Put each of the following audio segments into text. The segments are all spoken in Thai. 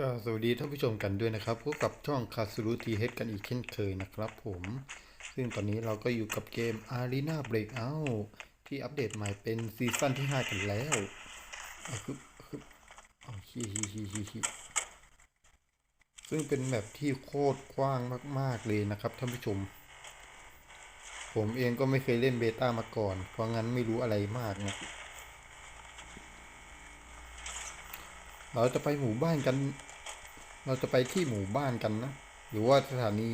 ก็สวัสดีท่านผู้ชมกันด้วยนะครับพบกับช่องคาส u ูทีเฮดกันอีกเช่นเคยนะครับผม ซึ่งตอนนี้เราก็อยู่กับเกม Arena Breakout ที่อัปเดตใหม่เป็นซีซั่นที่ 5 กันแล้วเอาคือคือเอาฮีฮีฮีฮีฮีซึ่งเป็นแบบที่โคตรกว้างมาก ๆ เลยนะครับท่านผู้ชม ผมเองก็ไม่เคยเล่นเบต้ามาก่อน เพราะงั้นไม่รู้อะไรมากนะ เราจะไปหมู่บ้านกัน เราจะไปที่หมู่บ้านกันนะ หรือว่าสถานี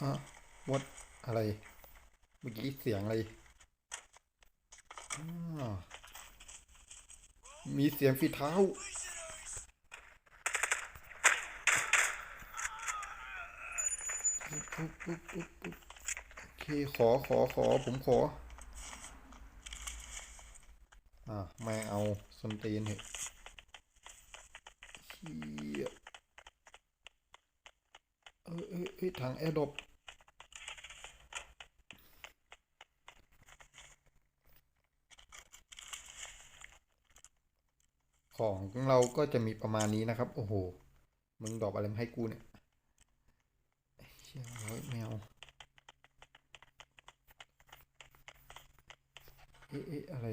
อะวัดอะไร เมื่อกี้เสียงอะไร มีเสียงฝีเท้าโอเค ขอ ขอ ขอ ผมขอ อะม่เอาสนตีนเหอะเฮียเออเออเออทางแอร์ดรอปของเราก็จะมีประมาณนี้นะครับ โอ้โห มึงดอปอะไรมาให้กูเนี่ยเชี่ยเฮ้ยแมวเอ๊ะเอ๊ะอะไร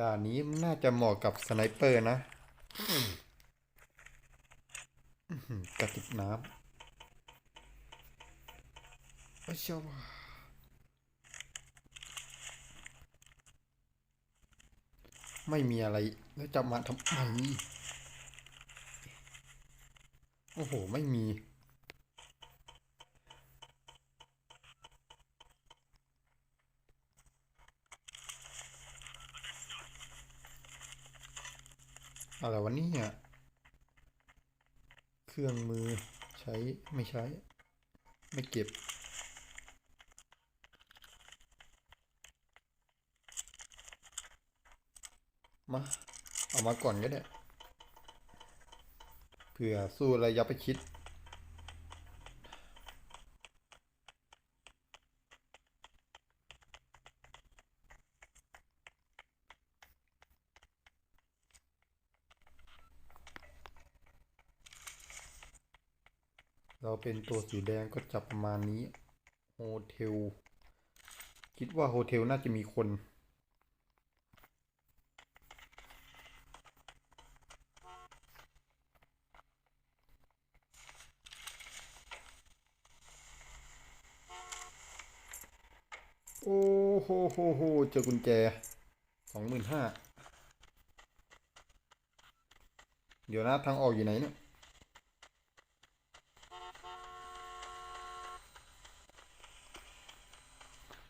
ด่านนี้มันน่าจะเหมาะกับสไนเปอร์นะกระติกน้ำโอ้ยชาวไม่มีอะไร แล้วจะมาทำไม โอ้โห ไม่มี อะไรวะเนี่ยเครื่องมือใช้ไม่ใช้ ไม่เก็บ มา เอามาก่อนก็ได้เผื่อสู้ระยะประชิด เป็นตัวสีแดงก็จับประมาณนี้โฮเทลคิดว่าโฮเทลน่าจะมีคน โอ้โหโหโหเจอกุญแจสองหมื่นห้าเดี๋ยวนะทางออกอยู่ไหนเนี่ย เออ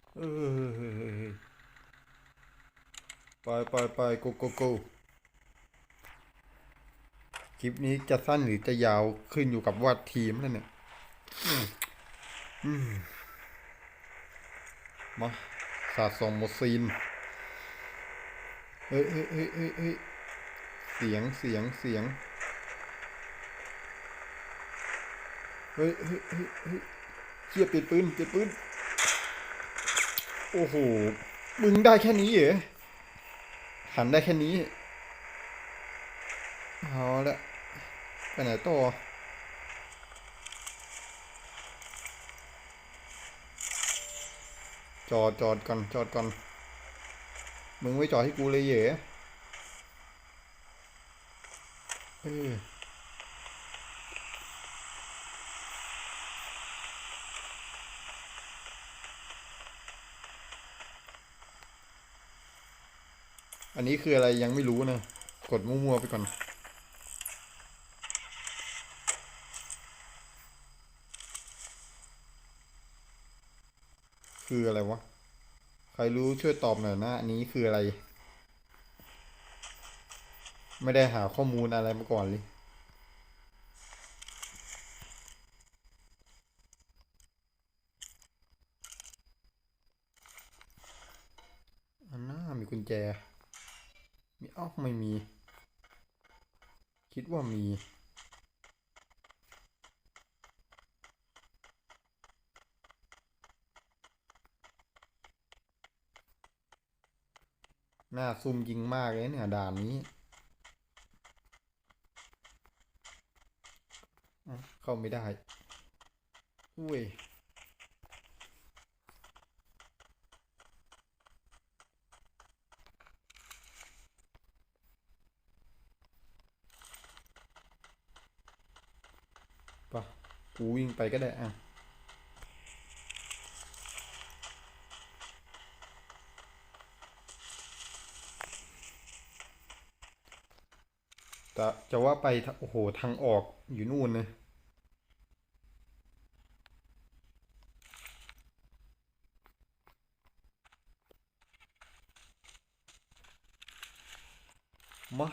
ไปไปไปโกโกโกคลิปนี้จะสั้นหรือจะยาวขึ้นอยู่กับว่าทีมนั่นเนี่ยมอืมมาสะสมโมซีนเอ้ยเอ้ยเอ้ยเอ้ยเอ้ยเสียงเสียงเสียงเฮ้ยเฮ้ยเฮ้ยเฮ้ยเชี่ยปิดปืนปิดปืน โอ้โห มึงได้แค่นี้เหรอ หันได้แค่นี้ เอาละไปไหนต่อจอดจอดก่อนจอดก่อน มึงไม่จอดให้กูเลยเหรอเออ อันนี้คืออะไรยังไม่รู้นะ กดมั่วๆไปก่อน คืออะไรวะ ใครรู้ช่วยตอบหน่อยนะ อันนี้คืออะไร ไม่ได้หาข้อมูลอะไรมาก่อนเลย ไม่มี คิดว่ามีหน้าซุ่มยิงมากเลยเนี่ยด่านนี้ เข้าไม่ได้ อุ้ย กูวิ่งไปก็ได้อะแต่จะว่าไป โอ้โห ทางออกอยู่นู่นนะมา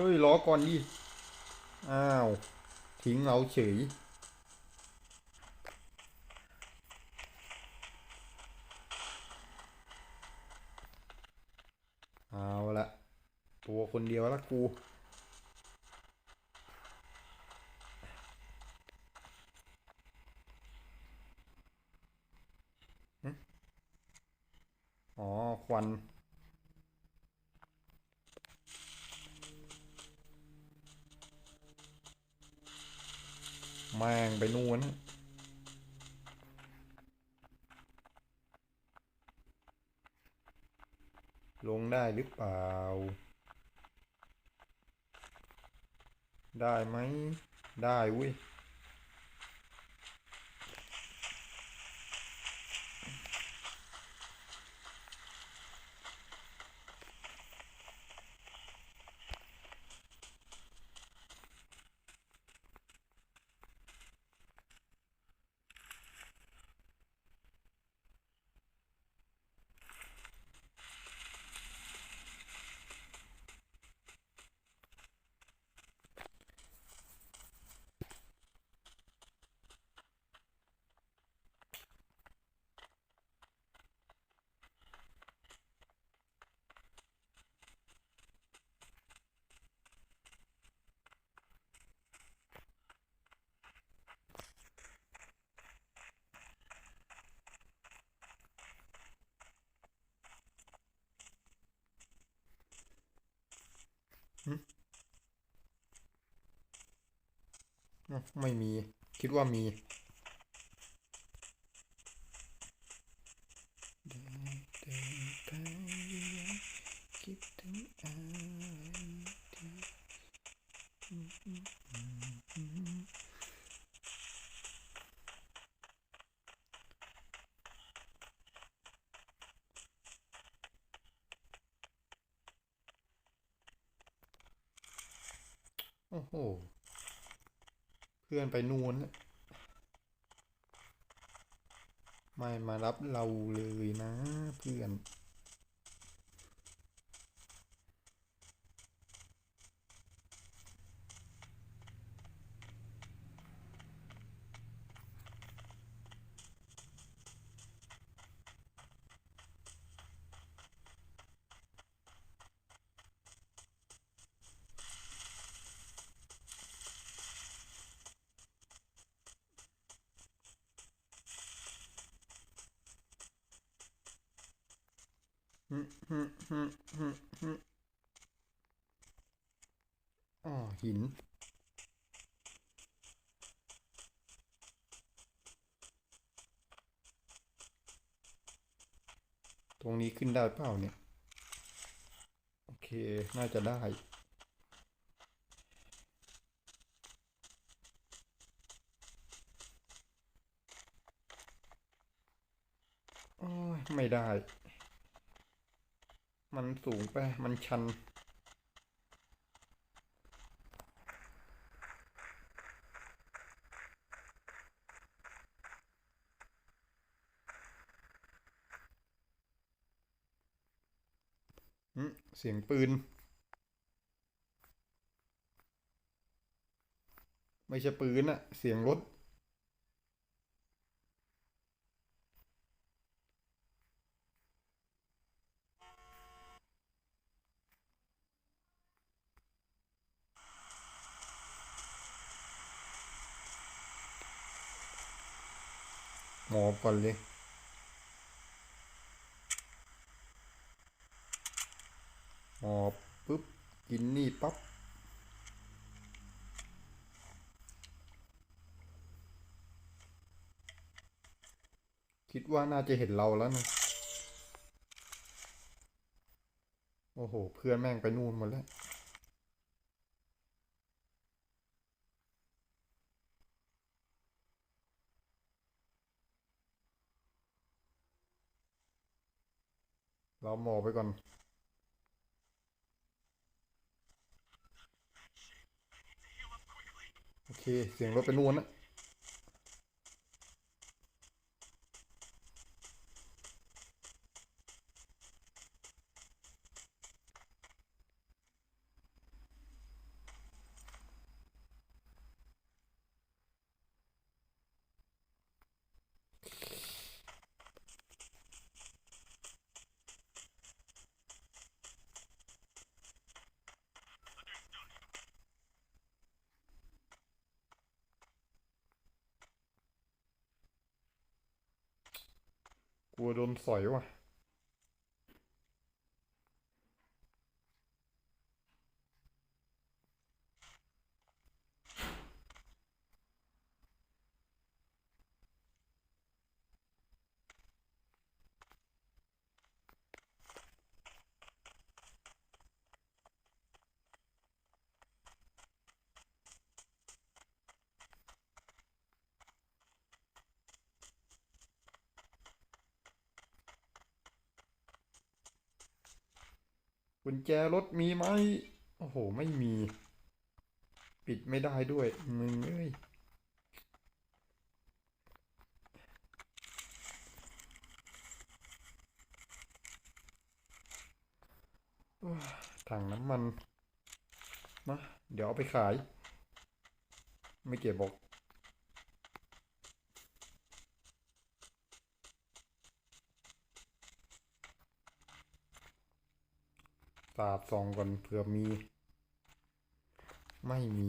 เอ้ยล้อก่อนดิ อ้าว ทิ้งเราเฉย เอาละตัวคนเดียวละกู อ๋อ ควัน แม่งไปนู่นลงได้หรือเปล่า ได้ไหม ได้เว้ย ไม่มี คิดว่ามี เดินเดินไปคิดถึงอะไรที่โอ้โห เพื่อนไปนู่นแล้วไม่มารับเราเลยนะเพื่อน อ๋อหิน ตรงนี้ขึ้นได้เปล่าเนี่ย โอเค น่าจะได้ไม่ได้ มันสูงไป มันชัน เสียงปืน ไม่ใช่ปืนอะเสียงรถ หมอบกันเลยหมอบปุ๊บกินนี่ปั๊บคิดว่าน่าจะเห็นเราแล้วนะ โอ้โห เพื่อนแม่งไปนู่นหมดแล้ว หมอไปก่อนโอเค เสียงรถไปนู่นนะ โดนสอยว่ะ กุญแจรถมีไหมโอ้โห ไม่มี ปิดไม่ได้ด้วย มึงเอ้ยโอ้ยถังน้ำมันมาเดี๋ยวเอาไปขาย ไม่เก็บบอก สาดส่องก่อนเผื่อมี ไม่มี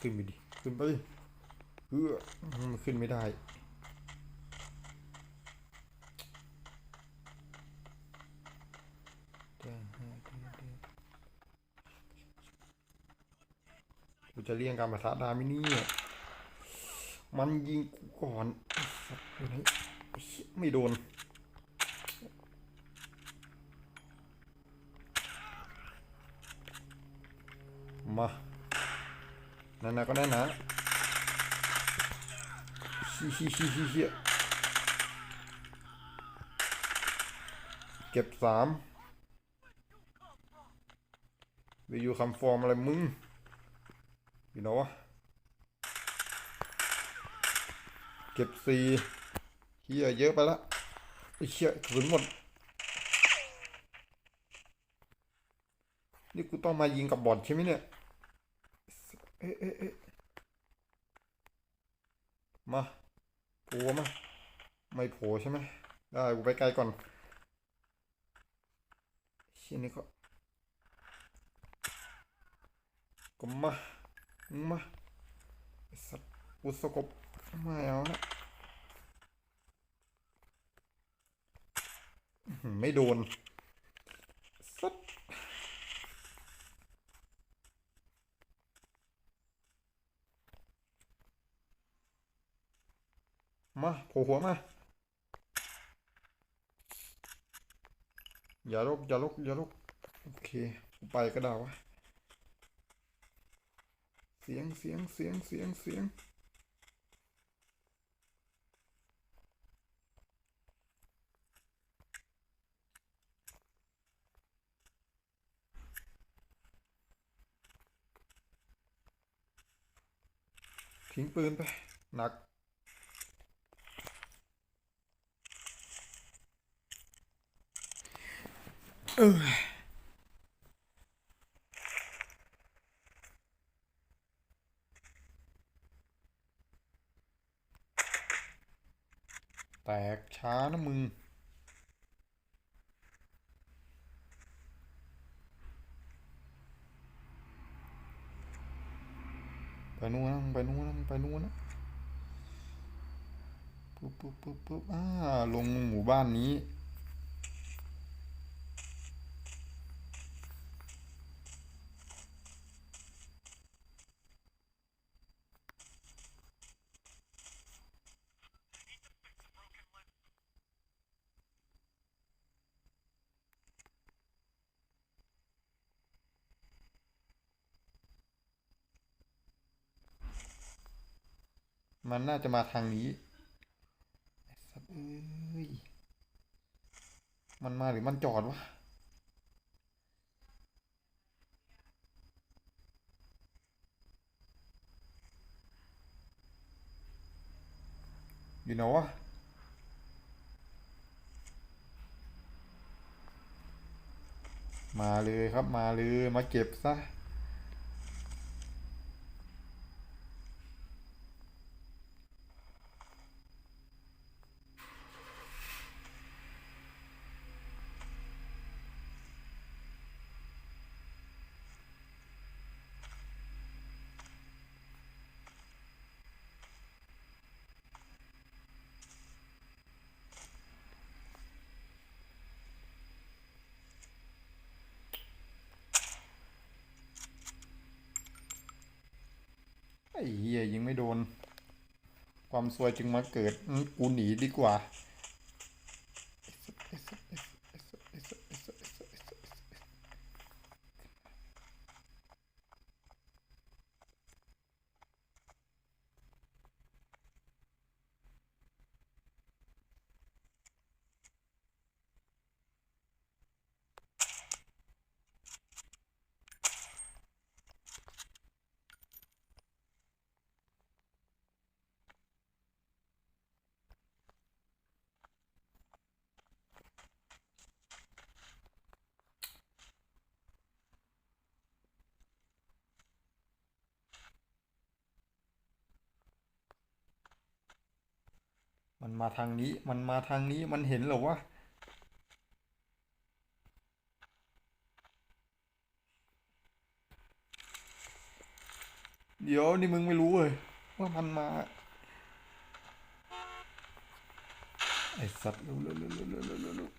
ขึ้นไปดิ ขึ้นไปเออมันขึ้นไม่ได้กูจะเลี่ยงการประทะด้ไหมเนี่มันยิงกูก่อน ไม่โดน มานั่นนะก็แน่นนะฮิฮิฮิฮิฮิเก็บสามไปอยู่คำฟอร์มอะไรมึงอยู่เนาะเก็บสี่เฮียเยอะไปละไอ้เชี่ยขืนหมด นี่กูต้องมายิงกับบอทใช่ไหมเนี่ย เอ๊ะเอ๊ะเอ๊ะมาโผล่มาไม่โผล่ใช่ไหมได้กูไปไกลก่อนชี่ยนี่ก็ก็มามึงมาไอ้สัตว์กูสกบไม่เอาละไม่โดนสัตว์ มาโผล่หัวมา อย่าลุกอย่าลุกอย่าลุกโอเค ไปก็ได้วะ เสียงเสียงเสียงเสียงเสียงทิ้งปืนไป หนัก เออแตกช้านะมึง ไปนู่นนะไปนู่นนะไปนู่นนะปุ๊บปุ๊บปุ๊บปุ๊บอ่าลงหมู่บ้านนี้ มันน่าจะมาทางนี้สัตว์เอ้ย มันมาหรือมันจอดวะ อยู่ไหนวะมาเลยครับมาเลยมาเก็บซะ ไอ้เหี้ยยิงไม่โดน ความซวยจึงมาเกิดอูหนีดีกว่า มันมาทางนี้ มันมาทางนี้ มันเห็นเหรอวะ เดี๋ยวนี่มึงไม่รู้เลยว่ามันมา ไอสัตว์เร็วเร็วเร็วเร็วเร็วเร็ว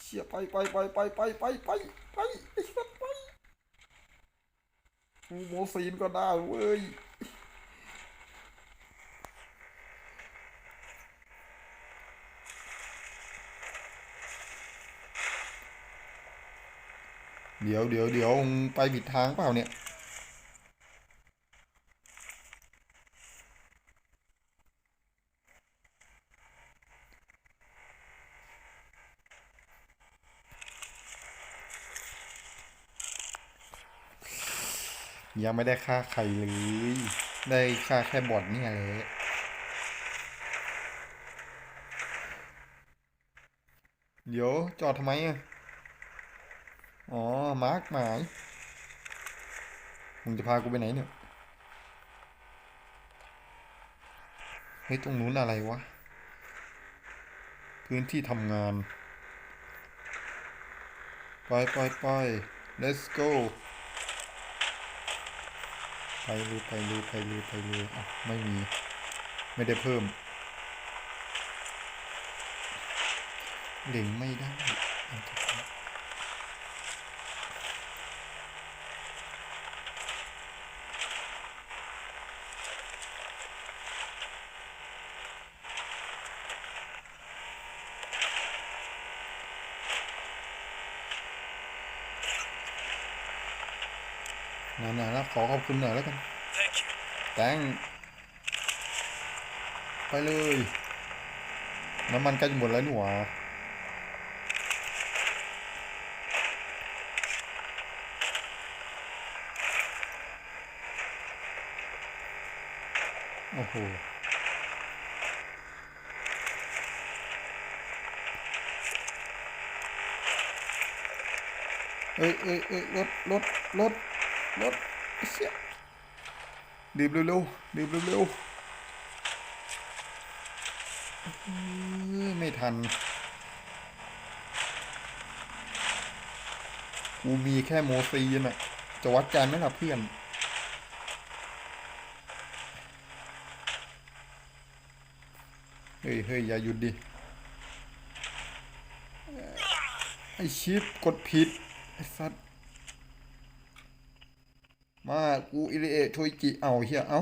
เชี่ยไปไปไปไปไปไปไปไปไอสัตว์ไปกูโมซีนก็ได้เว้ย เดี๋ยวเดี๋ยวเดี๋ยวไปผิดทางเปล่าเนี่ย ยังไม่ได้ฆ่าใครเลย ได้ฆ่าแค่บอทเนี่ยแหละเดี๋ยวจอดทำไมอะ อ๋อ มาร์กหมาย มึงจะพากูไปไหนเนี่ย เฮ้ย ตรงนู้นอะไรวะ พื้นที่ทำงาน ไปไปไป let's go ไปเลยไปเลยไปเลยไปเลยอะไม่มี ไม่ได้เพิ่มเล็งไม่ได้ นที่สองไหนๆแล้วขอขอบคุณหน่อยแล้วกัน Thank you. แตงไปเลย น้ำมันใกล้จะหมดแล้วนี่หว่าโอ้โหเอ้ยเอ้ยเอ้ยรถรถรถ รถเชี่ยรีบเร็วๆรีบเร็วๆไม่ทัน กูมีแค่โมซีนอะจะวัดใจไหมล่ะเพื่อนเฮ้ยเฮ้ยอย่าหยุดดิ ไอชิปกดผิด ไอสัตว์ มากูอิริเอะโยกีเอาเฮียเอา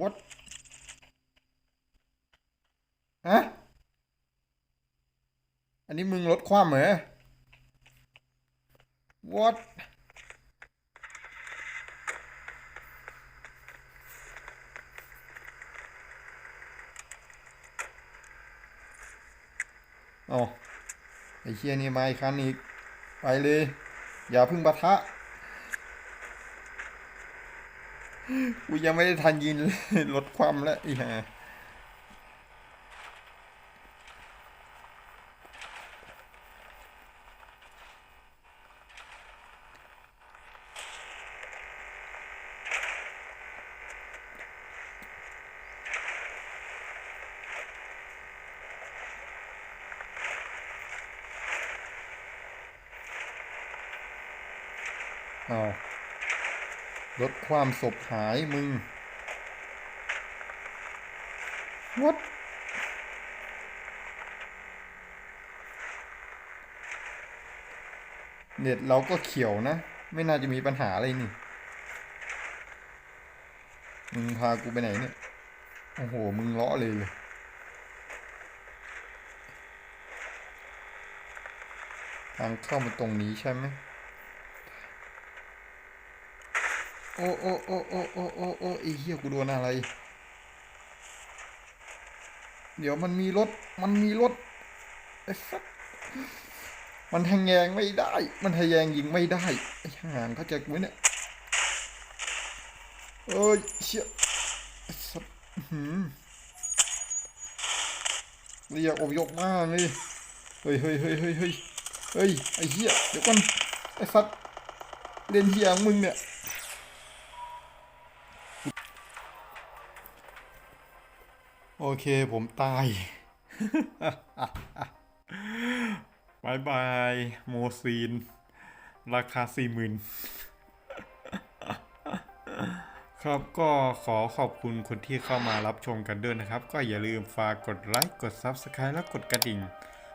วัดฮะ อันนี้มึงลดความเหรอวัดเอไอเฮียนี่มาอีกครั้งอีก ไปเลย อย่าพึ่งปะทะ กูยังไม่ได้ทันยินลดความแล้วอีห่าลด ความศพหายมึง What เน็ตเราก็เขียวนะ ไม่น่าจะมีปัญหาอะไรนี่ มึงพากูไปไหนเนี่ย โอ้โห มึงเลาะเลยเลยทางเข้ามาตรงนี้ใช่ไหม โอ้โอ้โอ้โอ้โอ้โอ้โอ้ไอ้เหี้ยกูโดนอะไร เดี๋ยวมันมีรถ มันมีรถไอ้สัสมันทะแยงไม่ได้ มันทะแยงยิงไม่ได้ ไอ้ห่างเขาจะกูไหมเนี่ยเอ้ยเชี่ยไอ้สัสหืมเรียกอบยกมากเลยเฮ้ยเฮ้ยเฮ้ยเฮ้ยเฮ้ยเฮ้ยไอ้เหี้ยเดี๋ยวก่อนไอ้สัสเล่นเหี้ยงมึงเนี่ย โอเคผมตายบายบายโมซีน ราคาสี่หมื่นครับก็ขอขอบคุณคนที่เข้ามารับชมกันด้วยนะครับ ก็อย่าลืมฝากกดไลค์กด Subscribe และกดกระดิ่ง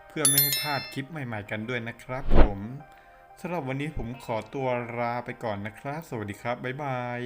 เพื่อไม่ให้พลาดคลิปใหม่ๆกันด้วยนะครับผมสำหรับวันนี้ผมขอตัวลาไปก่อนนะครับ สวัสดีครับ บ๊ายบาย